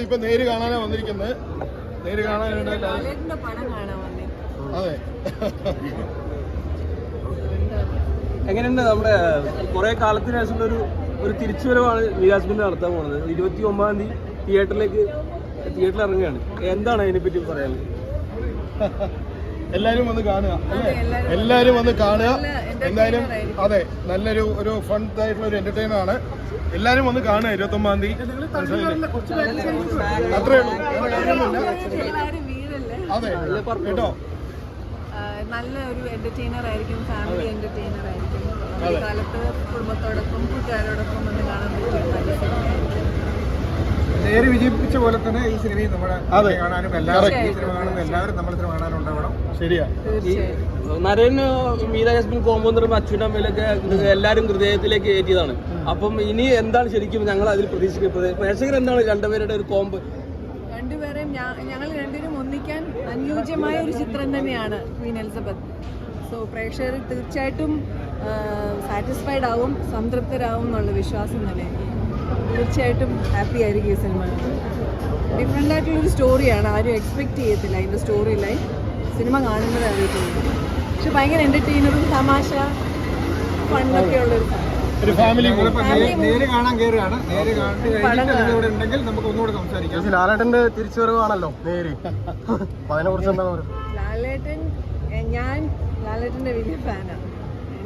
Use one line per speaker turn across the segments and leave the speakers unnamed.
ഇപ്പൊ നേര് കാണാനാ വന്നിരിക്കുന്നത് നേര് കാണാനായിട്ട് അതെ.
എങ്ങനെയുണ്ട് നമ്മുടെ കുറെ കാലത്തിന് ശേഷമുള്ള ഒരു ഒരു തിരിച്ചുവരവാണ് വികാസ്ബിന്റെ നടത്താൻ പോകുന്നത് ഇരുപത്തി ഒമ്പതാം തീയതി തിയേറ്ററിലേക്ക് തിയേറ്ററിൽ ഇറങ്ങുകയാണ്. എന്താണ് അതിനെപ്പറ്റി പറയാനുള്ളത്?
എല്ലാരും വന്ന് കാണുക അല്ലേ?
എല്ലാവരും എല്ലാരും വന്ന്
കാണുക. എന്തായാലും അതെ നല്ലൊരു ഒരു ഫൺ ആയിട്ടുള്ള ഒരു എന്റർടൈനർ ആണ്. എല്ലാരും വന്ന് കാണുക ഇരുപത്തി ഒമ്പതാം തീയതി? അത്രേ ഉള്ളൂ.
എല്ലാവരും
അതെ കേട്ടോ?
നല്ല ഒരു എന്റർടൈനർ ആയിരിക്കും ഫാമിലി എന്റർടൈനർ ആയിരിക്കും. കാലത്ത് കുടുംബത്തോടൊപ്പം കൂട്ടുകാരോടൊപ്പം വന്ന് കാണാൻ പറ്റിയ ഒരു നല്ല സിനിമയായിരിക്കും.
നേരെ വിജയിപ്പിച്ച പോലെ തന്നെ ഈ സിനിമയിൽ നമ്മുടെ. കാണാനും എല്ലാവരും ഈ സിനിമ കാണുന്ന എല്ലാവരും നമ്മൾ സിനിമ കാണാനുണ്ടാവണം.
ശരിയാ.
നരേന് മീര ജസ്മിൻ കോമ്പോ എന്ന് പറയുമ്പോൾ അച്ഛനും അമ്മയിലൊക്കെ എല്ലാവരും ഹൃദയത്തിലേക്ക് കയറ്റിയതാണ് അപ്പം ഇനി എന്താണ് ശരിക്കും ഞങ്ങൾ അതിൽ പ്രതീക്ഷിക്കുന്നത്? പ്രേക്ഷകർ എന്താണ് രണ്ടുപേരുടെ ഒരു കോമ്പ്?
രണ്ടുപേരെയും ഞങ്ങൾ രണ്ടുപേരും ഒന്നിക്കാൻ അനുയോജ്യമായ ഒരു ചിത്രം തന്നെയാണ് ക്വീൻ എലിസബത്ത്. സോ പ്രേക്ഷകർ തീർച്ചയായിട്ടും സാറ്റിസ്ഫൈഡ് ആവും സംതൃപ്തരാവും എന്നുള്ള വിശ്വാസം തന്നെ. എനിക്ക്. തീർച്ചയായിട്ടും ഹാപ്പി ആയിരിക്കും ഈ സിനിമ ഡിഫറെന്റ് ആയിട്ടുള്ളൊരു സ്റ്റോറിയാണ് ആരും എക്സ്പെക്റ്റ് ചെയ്യത്തില്ല അതിന്റെ സ്റ്റോറി ലൈൻ സിനിമ കാണുന്നത് അറിയത്തുള്ളൂ. പക്ഷെ ഭയങ്കര എന്റർടൈനറും തമാശ ഫണ്ടൊക്കെ ഉള്ളൊരു.
ഒരു ഫാമിലി
ഞങ്ങളിപ്പോ നേ- കാണാൻ കയറുകയാണ് നേരെ കണ്ടു കഴിഞ്ഞിട്ട് ഇവിടെ ഉണ്ടെങ്കിൽ നമുക്ക് ഒന്നുകൂടെ സംസാരിക്കാം.
ലാലേട്ടന്റെ തിരിച്ചുവരവാണല്ലോ നേര്. അതിനെ കുറിച്ച് എന്താ പറയുക?
ലാലേട്ടൻ ഞാൻ ലാലേട്ടന്റെ വലിയ ഫാനാണ്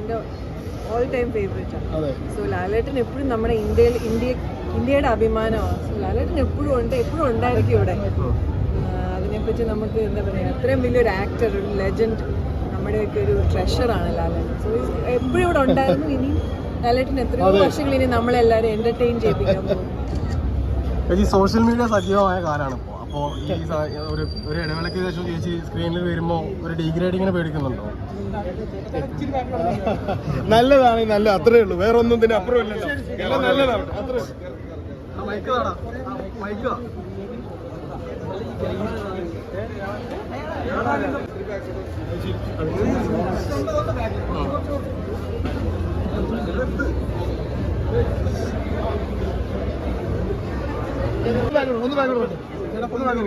എന്റെ ഓൾ ടൈം ഫേവറേറ്റ് ആണ്.
അതെ.
സോ ലാലേട്ടൻ എപ്പോഴും നമ്മുടെ ഇന്ത്യയിൽ ഇന്ത്യ ഇന്ത്യയുടെ അഭിമാനമാണ്. സോ ലാലേട്ടൻ എപ്പോഴും ഉണ്ട് എപ്പോഴും ഉണ്ടായിരിക്കും ഇവിടെ. അതിനെപ്പറ്റി നമുക്ക് എന്താ പറയുക അത്രയും വലിയൊരു ആക്ടർ ഒരു ലെജൻഡ് നമ്മുടെയൊക്കെ ഒരു ട്രഷറാണ് ലാലേട്ടൻ. സോ എപ്പോഴും ഇവിടെ ഉണ്ടായിരുന്നു. ഇനി ലാലേട്ടൻ എത്രയോ വർഷങ്ങൾ ഇനി നമ്മളെല്ലാവരും എന്റർടൈൻ ചെയ്യിപ്പിക്കാൻ പോകും.
സോഷ്യൽ മീഡിയ സജീവമായ കാലമാണ് ഇപ്പോൾ അപ്പോൾ ഈ ഒരു ഒരു ഇടവേളയ്ക്ക് ശേഷം ചേച്ചി സ്ക്രീനിൽ വരുമ്പോൾ ഒരു ഡീഗ്രേഡിങ്ങിനെ പേടിക്കുന്നുണ്ടോ? നല്ലതാണ് നല്ല അത്രേ ഉള്ളൂ. വേറെ ഒന്നും ഇതിന് അപ്പുറം ഇല്ലല്ലോ. എല്ലാം നല്ലതാണ് അത്രേ ഒന്ന് ഒന്ന് ബാക്കോട്ട്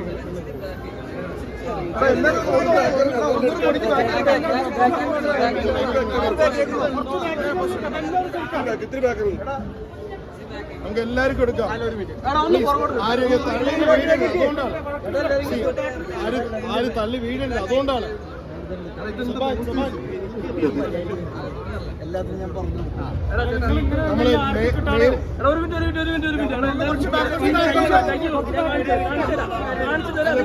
നമുക്ക് എല്ലാവർക്കും എടുക്കാം തള്ളി അതുകൊണ്ടാണ് ആര് ആര് തള്ളി വീഴണ്ട അതുകൊണ്ടാണ്
നോക്ക്. ഞാൻ കാണിച്ചു തരാം,